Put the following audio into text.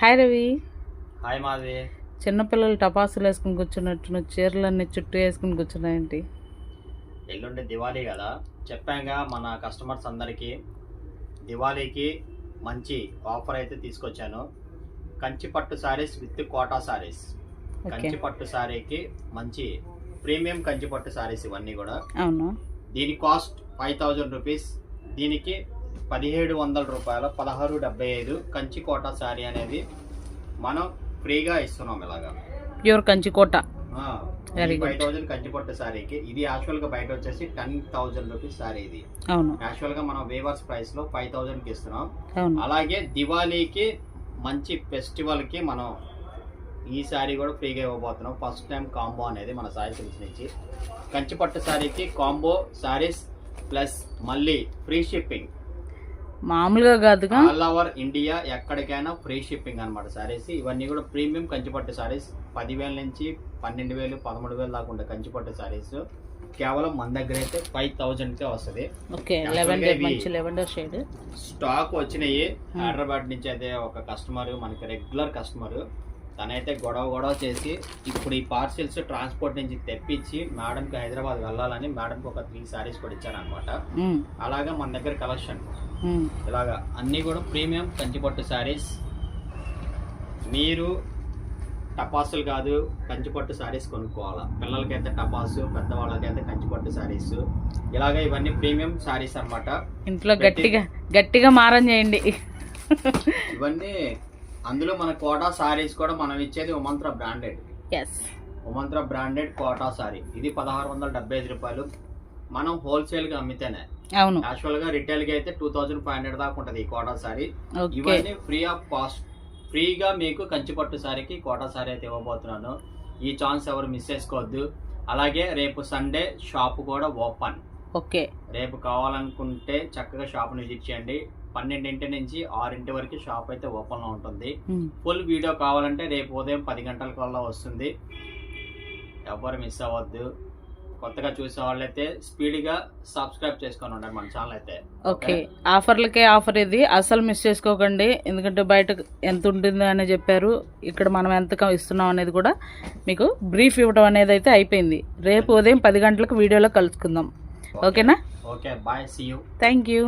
Hi Ravi. Hi Madhavi. చిన్నపిల్లలు టపాసులు వేసుకుని కూర్చున్నట్టు నువ్వు చీరలన్నీ చుట్టూ వేసుకుని కూర్చున్నాయంటి ఎల్లుండి దివాళీ కదా. చెప్పాంగా మన కస్టమర్స్ అందరికీ దివాళీకి మంచి ఆఫర్ అయితే తీసుకొచ్చాను. కంచి పట్టు సారీస్ విత్ కోటా సారీస్ ఓకే. కంచి పట్టు సారీకి మంచి ప్రీమియం కంచి పట్టు సారీస్ ఇవన్నీ కూడా. అవును. దీని కాస్ట్ ఫైవ్ థౌజండ్ రూపీస్. దీనికి పదిహేడు వందల రూపాయల పదహారు డెబ్బై ఐదు కంచి కోటా సారీ అనేది మనం ఫ్రీగా ఇస్తున్నాం ఇలాగా. ప్యూర్ కంచికోట. ఫైవ్ థౌజండ్ కంచిపట్టు సారీకి ఇది యాక్చువల్గా బయట వచ్చేసి టెన్ థౌజండ్ రూపీస్ సారీ ఇది. అవును. యాక్చువల్గా మనం వేవర్స్ ప్రైస్లో ఫైవ్ థౌజండ్కి ఇస్తున్నాం అలాగే దివాళీకి మంచి ఫెస్టివల్కి మనం ఈ సారీ కూడా ఫ్రీగా ఇవ్వబోతున్నాం. ఫస్ట్ టైం కాంబో అనేది మన సారీ సిల్క్స్ నుంచి. కంచిపట్టు సారీకి కాంబో సారీస్ ప్లస్ మళ్ళీ ఫ్రీ షిప్పింగ్. మామూలుగా కాదుగా. ఆల్ ఓవర్ ఇండియా ఎక్కడికైనా ఫ్రీ షిప్పింగ్ అనమాట సారీస్ ఇవన్నీ కూడా ప్రీమియం కంచిపట్టు సారీస్. పదివేల నుంచి పన్నెండు వేలు పదమూడు వేలు దాకా ఉండే కంచిపట్టు సారీస్. కేవలం మన దగ్గర అయితే ఫైవ్ థౌజండ్ కే వస్తుంది. షేడ్ స్టాక్ వచ్చినాయి. హైదరాబాద్ నుంచి అయితే ఒక కస్టమర్ మనకి రెగ్యులర్ కస్టమర్. తనైతే గొడవ గొడవ చేసి ఇప్పుడు ఈ పార్సిల్స్ ట్రాన్స్పోర్ట్ నుంచి తెప్పించి మేడంకి హైదరాబాద్ వెళ్ళాలని మేడంకి ఒక త్రీ సారీస్ కూడా ఇచ్చారనమాట అలాగా మన దగ్గర కలెక్షన్ ఇలాగా అన్నీ కూడా ప్రీమియం కంచిపట్టు శారీస్. మీరు టపాసులు కాదు కంచిపట్టు శారీస్ కొనుక్కోవాలా? పిల్లలకైతే టపాసు పెద్దవాళ్ళకైతే కంచిపట్టు శారీస్. ఇలాగ ఇవన్నీ ప్రీమియం శారీస్ అన్నమాట. ఇంట్లో గట్టిగా గట్టిగా మారం చేయండి. ఇవన్నీ అందులో మన కోటా శారీస్ కూడా మనం ఇచ్చేది Umantra branded. Yes Umantra branded Kota sari. ఇది పదహారు వందల డెబ్బై ఐదు రూపాయలు. మనం హోల్సేల్గా అమ్మితేనే. అవును. యాక్చువల్గా రిటైల్గా అయితే టూ థౌజండ్ ఫైవ్ హండ్రెడ్ దాకా ఉంటుంది ఈ కోటా ఓకే. ఇవన్నీ ఫ్రీ ఆఫ్ కాస్ట్ ఫ్రీగా మీకు కంచిపట్టు సారీకి కోటా సారీ అయితే ఇవ్వబోతున్నాను. ఈ ఛాన్స్ ఎవరు మిస్ చేసుకోవద్దు. అలాగే రేపు సండే షాప్ కూడా ఓపెన్ ఓకే. రేపు కావాలనుకుంటే చక్కగా షాప్ని విజిట్ చేయండి. పన్నెండింటి నుంచి ఆరింటి వరకు షాప్ అయితే ఓపెన్లో ఉంటుంది. ఫుల్ వీడియో కావాలంటే రేపు ఉదయం పది గంటల కల్లా వస్తుంది. ఎవరు మిస్ అవ్వద్దు. కొత్తగా చూసే వాళ్ళైతే స్పీడ్గా సబ్స్క్రైబ్ చేసుకొని ఉండండి మన ఛానల్ అయితే. ఓకే. ఆఫర్లకే ఆఫర్ ఇది. అసలు మిస్ చేసుకోకండి. ఎందుకంటే బయట ఎంత ఉంటుంది అని చెప్పారు. ఇక్కడ మనం ఎంత ఇస్తున్నాం అనేది కూడా మీకు బ్రీఫ్ ఇవ్వడం అనేది అయితే అయిపోయింది. రేపు ఉదయం పది గంటలకు వీడియోలో కలుసుకుందాం. ఓకేనా? Okay. Bye. See you thank you